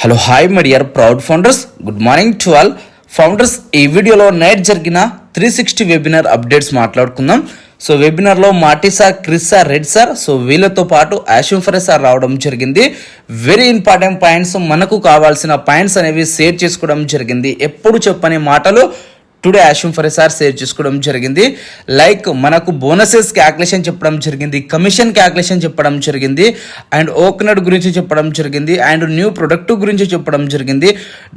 Hello hi my dear proud founders good morning to all founders ఈ వీడియోలో night జరిగిన three sixty webinar updates మాట్లాడుకుందాం. So వెబినార్లో మాటి sir Chris sir red sir so వీళ్ళతో పాటు యాషింఫరే సార్ రావడం జరిగింది. వెరీ ఇంపార్టెంట్ పాయింట్స్ మనకు కావాల్సిన పాయింట్స్ అనేవి షేర్ చేసుకోవడం జరిగింది. ఎప్పుడు చెప్పని మాటలు టుడే యాషిమ్ ఫర్ సార్ షేర్ చేసుకోవడం జరిగింది. లైక్ మనకు బోనసెస్ క్యాల్కులేషన్ చెప్పడం జరిగింది కమిషన్ క్యాల్కులేషన్ చెప్పడం జరిగింది అండ్ ఓకనట్ గురించి చెప్పడం జరిగింది అండ్ న్యూ ప్రొడక్ట్ గురించి చెప్పడం జరిగింది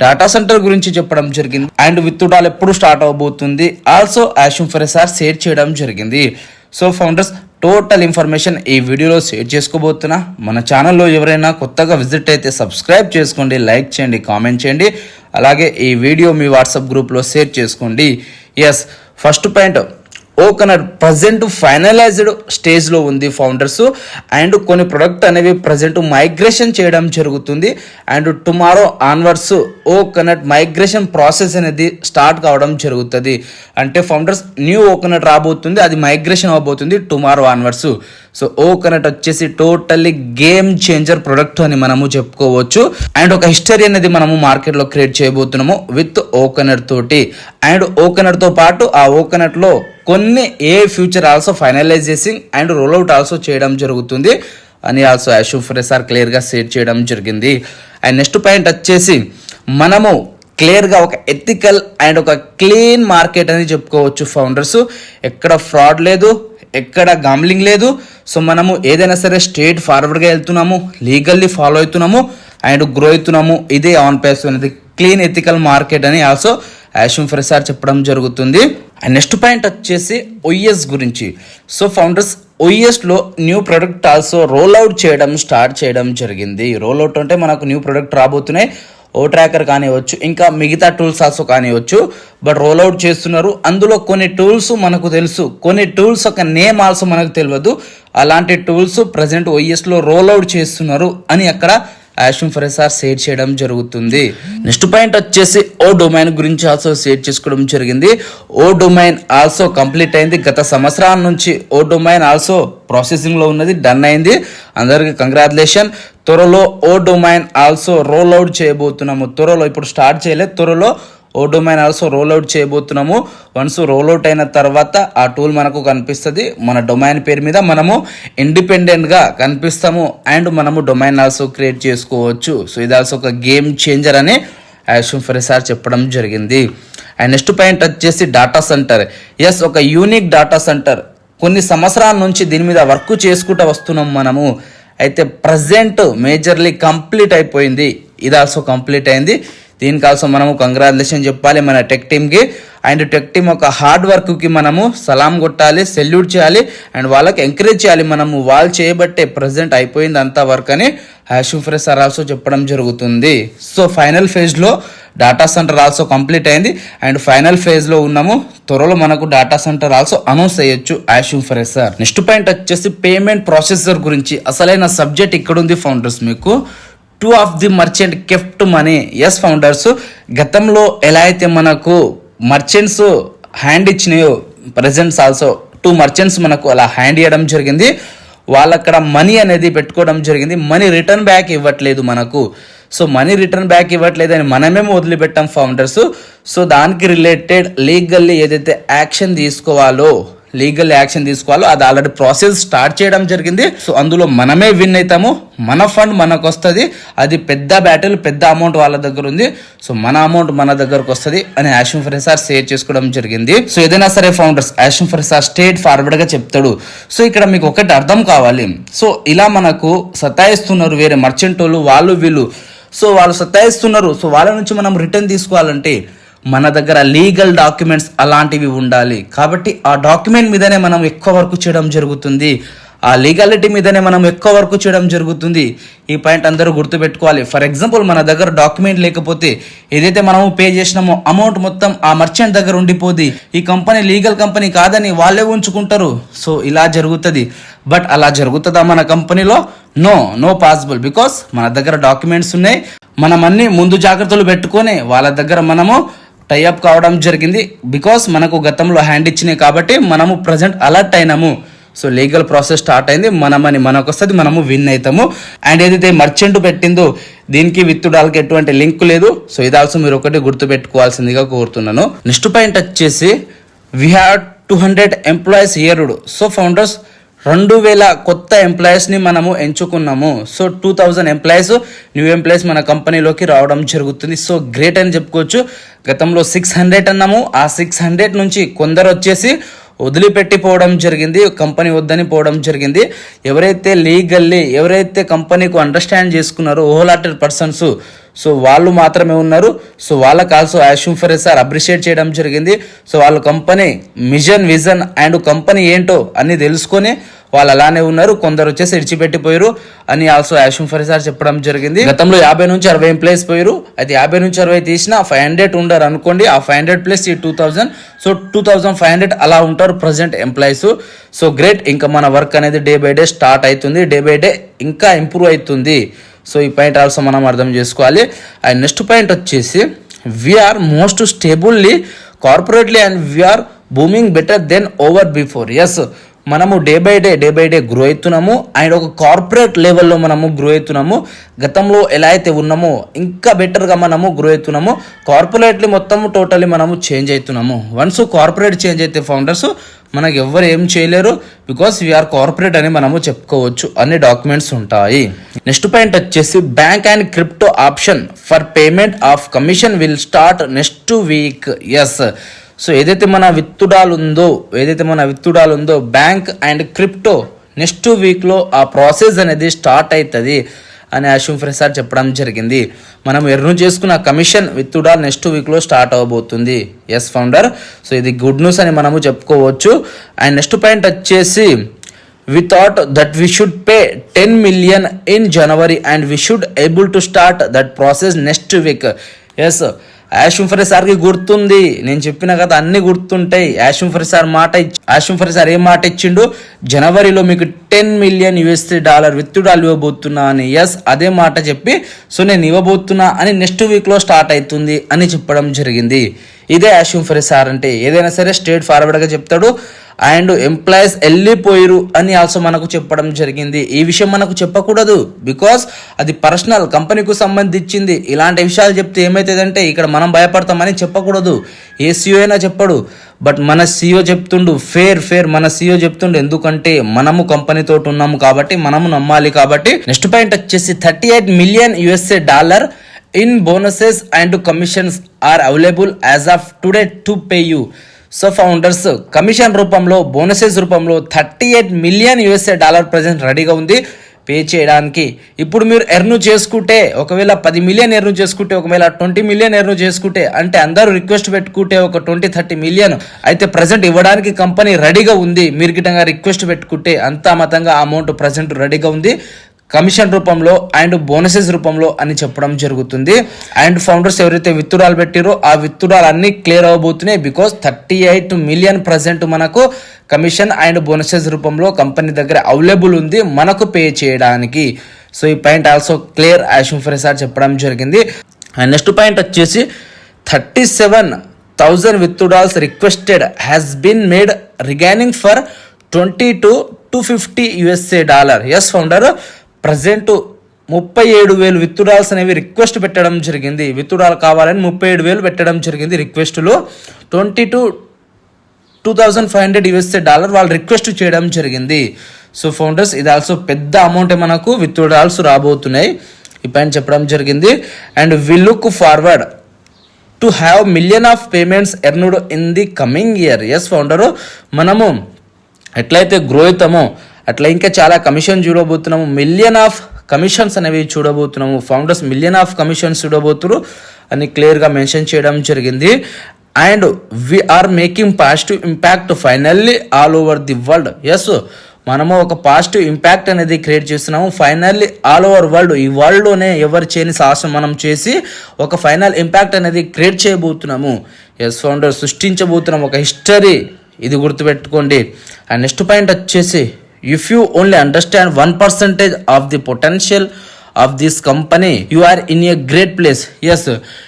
డాటా సెంటర్ గురించి చెప్పడం జరిగింది అండ్ విత్డాల్ ఎప్పుడు స్టార్ట్ అవబోతుంది ఆల్సో యాషిమ్ ఫర్ సార్ షేర్ చేయడం జరిగింది. సో ఫౌండర్స్ టోటల్ ఇన్ఫర్మేషన్ ఈ వీడియోలో షేర్ చేసుకోబోతున్నా. మన ఛానల్లో ఎవరైనా కొత్తగా విజిట్ అయితే సబ్స్క్రైబ్ చేసుకోండి లైక్ చేయండి కామెంట్ చేయండి. అలాగే ఈ వీడియో మీ వాట్సాప్ గ్రూప్లో షేర్ చేసుకోండి. ఎస్ ఫస్ట్ పాయింట్ ఓకనర్ ప్రజెంట్ ఫైనలైజ్డ్ స్టేజ్లో ఉంది ఫౌండర్స్. అండ్ కొన్ని ప్రొడక్ట్ అనేవి ప్రజెంట్ మైగ్రేషన్ చేయడం జరుగుతుంది. అండ్ టుమారో ఆన్వర్డ్స్ ఓకనట్ మైగ్రేషన్ ప్రాసెస్ అనేది స్టార్ట్ కావడం జరుగుతుంది. అంటే ఫౌండర్స్ న్యూ ఓకనట్ రాబోతుంది. అది మైగ్రేషన్ అవబోతుంది టుమారో ఆన్వర్డ్స్ సో ఓకనట్ వచ్చేసి టోటల్లీ గేమ్ చేంజర్ ప్రొడక్ట్ అని మనము చెప్పుకోవచ్చు. అండ్ ఒక హిస్టరీ అనేది మనము మార్కెట్లో క్రియేట్ చేయబోతున్నాము విత్ ఓకనట్ తోటి. అండ్ ఓకనట్తో పాటు ఆ ఓకనట్లో కొన్ని ఏ ఫ్యూచర్ ఆల్సో ఫైనలైజ్ చేసి అండ్ రోల్అవుట్ ఆల్సో చేయడం జరుగుతుంది. అని ఆల్సో అషూఫ్రే సార్ క్లియర్గా సేట్ చేయడం జరిగింది. అండ్ నెక్స్ట్ పాయింట్ వచ్చేసి మనము క్లియర్గా ఒక ఎథికల్ అండ్ ఒక క్లీన్ మార్కెట్ అని చెప్పుకోవచ్చు ఫౌండర్స్ ఎక్కడ ఫ్రాడ్ లేదు. ఎక్కడ గామ్లింగ్ లేదు. సో మనము ఏదైనా సరే స్ట్రేట్ ఫార్వర్డ్గా వెళ్తున్నాము లీగల్లీ ఫాలో అవుతున్నాము అండ్ గ్రో అవుతున్నాము. ఇదే ఆన్ పేస్ అనేది క్లీన్ ఎథికల్ మార్కెట్ అని ఆల్సో యాషమ్ సార్ చెప్పడం జరుగుతుంది. అండ్ నెక్స్ట్ పాయింట్ వచ్చేసి ఓఎస్ గురించి. So founders ఓఎస్లో new product also roll out చేయడం స్టార్ట్ చేయడం జరిగింది. రోల్ అవుట్ అంటే మనకు న్యూ ప్రొడక్ట్ రాబోతున్నాయి. ఓ ట్రాకర్ కానివ్వచ్చు ఇంకా మిగతా టూల్స్ ఆల్సో కానివ్వచ్చు బట్ రోల్ అవుట్ చేస్తున్నారు. అందులో కొన్ని టూల్స్ మనకు తెలుసు. కొన్ని టూల్స్ ఒక నేమ్ ఆల్సో మనకు తెలియదు అలాంటి టూల్స్ ప్రజెంట్ ఓఎస్లో రోల్ అవుట్ చేస్తున్నారు అని అక్కడ యాషమ్ సార్ షేర్ చేయడం జరుగుతుంది. నెక్స్ట్ పాయింట్ వచ్చేసి ఓ డొమైన్ గురించి ఆల్సో షేర్ చేసుకోవడం జరిగింది. ఓ డొమైన్ ఆల్సో కంప్లీట్ అయింది. గత సంవత్సరాల నుంచి ఓ డొమైన్ ఆల్సో ప్రాసెసింగ్లో ఉన్నది డన్ అయింది. అందరికి కంగ్రాచులేషన్ త్వరలో O domain also roll out చేయబోతున్నాము. త్వరలో ఇప్పుడు స్టార్ట్ చేయలేదు. త్వరలో O domain also roll out చేయబోతున్నాము. వన్స్ రోల్ అవుట్ అయిన తర్వాత ఆ టూల్ మనకు కనిపిస్తుంది. మన డొమైన్ పేరు మీద మనము ఇండిపెండెంట్గా కనిపిస్తాము. అండ్ మనము డొమైన్ ఆల్సో క్రియేట్ చేసుకోవచ్చు. సో ఇది ఆల్సో ఒక గేమ్ చేంజర్ అని యాషమ్ ఫరిసార్ చెప్పడం జరిగింది. అండ్ నెక్స్ట్ పాయింట్ వచ్చేసి డాటా సెంటర్. ఎస్ ఒక యూనిక్ డాటా సెంటర్. కొన్ని సంవత్సరాల నుంచి దీని మీద వర్క్ చేసుకుంటూ వస్తున్నాం మనము. అయితే ప్రజెంట్ మేజర్లీ కంప్లీట్ అయిపోయింది. ఇది ఆల్సో కంప్లీట్ అయింది. దీనికోసం మనము కంగ్రాచులేషన్ చెప్పాలి మన టెక్ టీమ్కి అండ్ టెక్ టీమ్ ఒక హార్డ్ వర్క్కి మనము సలాం కొట్టాలి సెల్యూట్ చేయాలి అండ్ వాళ్ళకి ఎంకరేజ్ చేయాలి మనము. వాళ్ళు చేయబట్టే ప్రజెంట్ అయిపోయింది అంతా వర్క్ అని హ్యాషుఫ్రే సార్ ఆల్సో చెప్పడం జరుగుతుంది. సో ఫైనల్ ఫేజ్లో డాటా సెంటర్ ఆల్సో కంప్లీట్ అయింది. అండ్ ఫైనల్ ఫేజ్లో ఉన్నాము. త్వరలో మనకు డాటా సెంటర్ ఆల్సో అనౌన్స్ చేయొచ్చు యాష్యూమ్ ఫర్ సార్. నెక్స్ట్ పాయింట్ వచ్చేసి పేమెంట్ ప్రాసెసర్ గురించి. అసలైన సబ్జెక్ట్ ఇక్కడ ఉంది ఫౌండర్స్ మీకు. Two of the merchant kept money. Yes founders గతంలో ఎలా అయితే మనకు మర్చెంట్స్ హ్యాండ్ ఇచ్చినాయో ప్రజెంట్స్ ఆల్సో టూ మర్చెంట్స్ మనకు అలా హ్యాండ్ ఇవ్వడం జరిగింది. వాళ్ళు అక్కడ మనీ అనేది పెట్టుకోవడం జరిగింది. మనీ రిటర్న్ బ్యాక్ ఇవ్వట్లేదు మనకు. సో మనీ రిటర్న్ బ్యాక్ ఇవ్వట్లేదు అని మనమే వదిలిపెట్టాం ఫౌండర్స్ సో దానికి రిలేటెడ్ లీగల్లీ ఏదైతే యాక్షన్ తీసుకోవాలో లీగల్ యాక్షన్ తీసుకోవాలో అది ఆల్రెడీ ప్రాసెస్ స్టార్ట్ చేయడం జరిగింది. సో అందులో మనమే విన్ అవుతాము. మన ఫండ్ మనకు వస్తుంది. అది పెద్ద బ్యాటిల్ పెద్ద అమౌంట్ వాళ్ళ దగ్గర ఉంది. సో మన అమౌంట్ మన దగ్గరకు వస్తుంది అని యాషన్ ఫరిసార్ షేర్ చేసుకోవడం జరిగింది. సో ఏదైనా సరే ఫౌండర్స్ యాషన్ ఫరిసార్ స్టేట్ ఫార్వర్డ్గా చెప్తాడు. సో ఇక్కడ మీకు ఒకటి అర్థం కావాలి. సో ఇలా మనకు సతాయిస్తున్నారు వేరే మర్చెంట్ వాళ్ళు వాళ్ళు వీళ్ళు. సో వాళ్ళు సతాయిస్తున్నారు. సో వాళ్ళ నుంచి మనం రిటర్న్ తీసుకోవాలంటే మన దగ్గర లీగల్ డాక్యుమెంట్స్ అలాంటివి ఉండాలి. కాబట్టి ఆ డాక్యుమెంట్ మీదనే మనం ఎక్కువ వర్క్ చేయడం జరుగుతుంది. ఆ లీగాలిటీ మీదనే మనం ఎక్కువ వర్క్ చేయడం జరుగుతుంది. ఈ పాయింట్ అందరూ గుర్తుపెట్టుకోవాలి. ఫర్ ఎగ్జాంపుల్ మన దగ్గర డాక్యుమెంట్ లేకపోతే ఏదైతే మనము పే చేసినామో అమౌంట్ మొత్తం ఆ మర్చెంట్ దగ్గర ఉండిపోద్ది. ఈ కంపెనీ లీగల్ కంపెనీ కాదని వాళ్ళే ఉంచుకుంటారు. సో ఇలా జరుగుతుంది. బట్ అలా జరుగుతుందా మన కంపెనీలో నో నో పాసిబుల్ బికాస్ మన దగ్గర డాక్యుమెంట్స్ ఉన్నాయి. మనం అన్ని ముందు జాగ్రత్తలు పెట్టుకొని వాళ్ళ దగ్గర మనము టైఅప్ కావడం జరిగింది. బికాస్ మనకు గతంలో హ్యాండ్ ఇచ్చినాయి కాబట్టి మనము ప్రజెంట్ అలర్ట్ అయినాము. సో లీగల్ ప్రాసెస్ స్టార్ట్ అయింది. మనమని మనకు వస్తుంది మనము విన్ అవుతాము అండ్ ఏదైతే మర్చెంట్ పెట్టిందో దీనికి విత్తుడాలకి ఎటువంటి లింక్ లేదు. సో ఇది ఆల్సో మీరు ఒకటి గుర్తు పెట్టుకోవాల్సిందిగా కోరుతున్నాను. నెక్స్ట్ పాయింట్ వచ్చేసి we have two hundred employees ఇయర్డ్ so founders రెండు వేల కొత్త ఎంప్లాయీస్ని మనము ఎంచుకున్నాము. So two thousand employees new employees మన కంపెనీలోకి రావడం జరుగుతుంది. సో గ్రేట్ అని చెప్పుకోవచ్చు. గతంలో సిక్స్ హండ్రెడ్ అన్నాము. ఆ సిక్స్ హండ్రెడ్ నుంచి కొందరు వచ్చేసి వదిలిపెట్టిపోవడం జరిగింది కంపెనీ వద్దని పోవడం జరిగింది. ఎవరైతే లీగల్లీ ఎవరైతే కంపెనీకు అండర్స్టాండ్ చేసుకున్నారో ఓహోల్ హార్టెడ్ పర్సన్స్ సో వాళ్ళు మాత్రమే ఉన్నారు. సో వాళ్ళకి ఆల్సో యాష్యూమ్ ఫరే సార్ అప్రిషియేట్ చేయడం జరిగింది. సో వాళ్ళ company mission vision and company ఏంటో అన్ని తెలుసుకొని వాళ్ళు అలానే ఉన్నారు కొందరు వచ్చేసి ఇడిచిపెట్టిపోయారు అని ఆల్సో యాష్యూమ్ ఫర్ సార్ చెప్పడం జరిగింది. గతంలో యాభై నుంచి అరవై ప్లేస్ పోయారు. అయితే యాభై నుంచి అరవై తీసిన ఫైవ్ హండ్రెడ్ ఉండరు అనుకోండి. ఆ ఫైవ్ హండ్రెడ్ ప్లస్ ఈ two thousand so two thousand five hundred అలా ఉంటారు ప్రజెంట్ ఎంప్లాయీస్ సో గ్రేట్ ఇంకా మన వర్క్ అనేది డే బై డే స్టార్ట్ అవుతుంది. డే బై డే ఇంకా ఇంప్రూవ్ అవుతుంది. సో ఈ పాయింట్ ఆల్సో మనం అర్థం చేసుకోవాలి. అండ్ నెక్స్ట్ పాయింట్ వచ్చేసి we're most stably corporately and we're booming better than over before yes మనము day by day day by day grow అవుతున్నాము. అండ్ ఒక కార్పొరేట్ లెవెల్లో మనము గ్రో అవుతున్నాము. గతంలో ఎలా అయితే ఉన్నామో ఇంకా బెటర్గా మనము గ్రో అవుతున్నాము. కార్పొరేట్లీ మొత్తం టోటల్లీ మనము చేంజ్ అవుతున్నాము. వన్స్ కార్పొరేట్ చేంజ్ అయితే ఫౌండర్స్ మనకు ఎవ్వరు ఏం చేయలేరు. బికాస్ వీఆర్ కార్పొరేట్ అని మనము చెప్పుకోవచ్చు. అన్ని డాక్యుమెంట్స్ ఉంటాయి. నెక్స్ట్ పాయింట్ వచ్చేసి bank and crypto option for payment of commission will start next week yes so ఏదైతే మన విత్తుడాలు ఉందో ఏదైతే మన విత్తుడాలు ఉందో బ్యాంక్ అండ్ క్రిప్టో నెక్స్ట్ వీక్లో ఆ ప్రాసెస్ అనేది స్టార్ట్ అవుతుంది అని అశ్విన్ ప్రసాద్ చెప్పడం జరిగింది. మనం ఎర్ను చేసుకున్న కమిషన్ విత్తుడా నెక్స్ట్ వీక్లో స్టార్ట్ అవ్వబోతుంది ఎస్ ఫౌండర్ సో ఇది గుడ్ న్యూస్ అని మనము చెప్పుకోవచ్చు. అండ్ నెక్స్ట్ పాయింట్ వచ్చేసి we thought that we should pay ten million in January and we should able to start that process next week yes యాషుమ్ sir సార్కి గుర్తుంది. నేను చెప్పిన కదా అన్ని గుర్తుంటాయి. యాషుమ్ ఫరీ సార్ మాట ఇచ్చి- యాషుమ్ సార్ ఏం మాట ఇచ్చిండు? జనవరిలో మీకు ten million USD dollar withdrawal ఇవ్వబోతున్నా అని. ఎస్ అదే మాట చెప్పి సో నేను ఇవ్వబోతున్నా అని నెక్స్ట్ వీక్లో స్టార్ట్ అవుతుంది అని చెప్పడం జరిగింది. ఇదే యాష్యూమ్ ఫరీ సార్ అంటే. ఏదైనా సరే స్ట్రేట్ ఫార్వర్డ్గా చెప్తాడు. అండ్ ఎంప్లాయీస్ వెళ్ళిపోయారు అని ఆల్సో మనకు చెప్పడం జరిగింది. ఈ విషయం మనకు చెప్పకూడదు. బికాస్ అది పర్సనల్ కంపెనీకు సంబంధించింది. ఇలాంటి విషయాలు చెప్తే ఏమవుతుందంటే ఇక్కడ మనం భయపడతామని చెప్పకూడదు. ఏ సీఓ అయినా చెప్పడు. బట్ మన సీఓ చెప్తుండు ఫేర్ ఫేర్ మన సీఓ చెప్తుండు. ఎందుకంటే మనము కంపెనీతో ఉన్నాము కాబట్టి మనము నమ్మాలి కాబట్టి నెక్స్ట్ పాయింట్ వచ్చేసి thirty eight million USA dollar in bonuses and commissions are available as of today to pay you so founders commission రూపంలో బోనసెస్ రూపంలో thirty eight million USA dollar present రెడీగా ఉంది. పే చేయడానికి. ఇప్పుడు మీరు ఎర్ను చేసుకుంటే ఒకవేళ పది మిలియన్ ఎర్ను చేసుకుంటే ఒకవేళ ట్వంటీ మిలియన్ ఎర్ను చేసుకుంటే అంటే అందరూ రిక్వెస్ట్ పెట్టుకుంటే ఒక ట్వంటీ థర్టీ మిలియన్ అయితే ప్రజెంట్ ఇవ్వడానికి కంపెనీ రెడీగా ఉంది. మీరు గిట్టంగా రిక్వెస్ట్ పెట్టుకుంటే అంతా మతంగా అమౌంట్ ప్రజెంట్ రెడీగా ఉంది. కమిషన్ రూపంలో అండ్ బోనసెస్ రూపంలో అని చెప్పడం జరుగుతుంది. అండ్ ఫౌండర్స్ ఎవరైతే విత్తుడాలు పెట్టారో ఆ విత్తుడాలు అన్ని clear అవబోతున్నాయి because thirty eight million present మనకు కమిషన్ అండ్ బోనసెస్ రూపంలో కంపెనీ దగ్గర అవైలబుల్ ఉంది మనకు పే చేయడానికి. సో ఈ పాయింట్ ఆల్సో క్లియర్ యాషన్ సార్ చెప్పడం జరిగింది. అండ్ నెక్స్ట్ పాయింట్ వచ్చేసి thirty seven thousand withdrawals requested has been made regaining for twenty two two fifty USA dollar yes founder present ముప్పై ఏడు వేలు విత్డ్రాల్స్ అనేవి రిక్వెస్ట్ పెట్టడం జరిగింది. విత్డ్రాల్ కావాలని ముప్పై ఏడు వేలు పెట్టడం జరిగింది రిక్వెస్ట్లో. Twenty two two thousand five hundred USA dollar వాళ్ళు రిక్వెస్ట్ చేయడం జరిగింది. సో ఫౌండర్స్ ఇది ఆల్సో పెద్ద అమౌంట్ మనకు విత్డ్రాల్స్ రాబోతున్నాయి. ఈ పైన చెప్పడం జరిగింది. And we look forward to have million of payments earned in the coming year yes founder మనము ఎట్లయితే గ్రో అవుతామో అట్లా ఇంకా చాలా కమిషన్ చూడబోతున్నాము. మిలియన్ ఆఫ్ కమిషన్స్ అనేవి చూడబోతున్నాము. ఫౌండర్స్ మిలియన్ ఆఫ్ కమిషన్స్ చూడబోతున్నారు అని క్లియర్గా మెన్షన్ చేయడం జరిగింది. And we are making positive impact finally all over the world yes మనము ఒక పాజిటివ్ ఇంపాక్ట్ అనేది క్రియేట్ చేస్తున్నాము. ఫైనల్లీ ఆల్ ఓవర్ వరల్డ్ ఈ వరల్డ్లోనే ఎవరు చేయని సాహసం మనం చేసి ఒక ఫైనల్ ఇంపాక్ట్ అనేది క్రియేట్ చేయబోతున్నాము. ఎస్ ఫౌండర్ సృష్టించబోతున్నాం ఒక హిస్టరీ ఇది గుర్తుపెట్టుకోండి. అండ్ నెక్స్ట్ పాయింట్ వచ్చేసి if you only understand one percentage of the potential of this company you are in a great place yes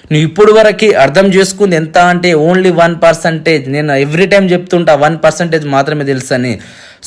నువ్వు ఇప్పుడు వరకు అర్థం చేసుకుంది ఎంత అంటే ఓన్లీ వన్ పర్సంటేజ్ నేను ఎవ్రీ టైం చెప్తుంటా వన్ పర్సంటేజ్ మాత్రమే తెలుసు అని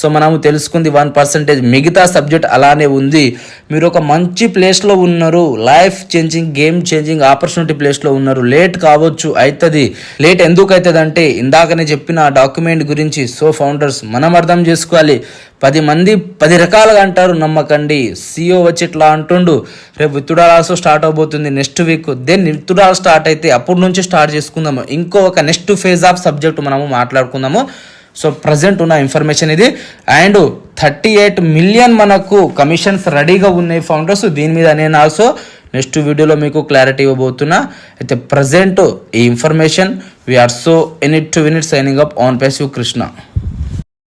సో మనము తెలుసుకుంది వన్ పర్సెంటేజ్. మిగతా సబ్జెక్ట్ అలానే ఉంది. మీరు ఒక మంచి ప్లేస్లో ఉన్నారు life changing game changing opportunity ప్లేస్లో ఉన్నారు. లేట్ కావచ్చు అవుతుంది లేట్ ఎందుకు అవుతుంది అంటే ఇందాకనే చెప్పిన ఆ డాక్యుమెంట్ గురించి సో ఫౌండర్స్ మనం అర్థం చేసుకోవాలి. పది మంది పది రకాలుగా అంటారు నమ్మకండి. సీఓ వచ్చి ఇట్లా అంటుండు రేపు విత్తుడాల్ ఆల్సో స్టార్ట్ అవబోతుంది next week. Then withdrawal start అయితే అప్పటి నుంచి స్టార్ట్ చేసుకుందాము. ఇంకో ఒక నెక్స్ట్ ఫేజ్ ఆఫ్ సబ్జెక్ట్ మనము మాట్లాడుకుందాము. సో ప్రజెంట్ ఉన్న ఇన్ఫర్మేషన్ ఇది. అండ్ థర్టీ ఎయిట్ మిలియన్ మనకు కమిషన్స్ రెడీగా ఉన్నాయి ఫౌండర్స్ దీని మీద నేను ఆల్సో నెక్స్ట్ వీడియోలో మీకు క్లారిటీ ఇవ్వబోతున్నా. అయితే ప్రజెంట్ ఈ information we are so in it to win it signing up on pace you Krishna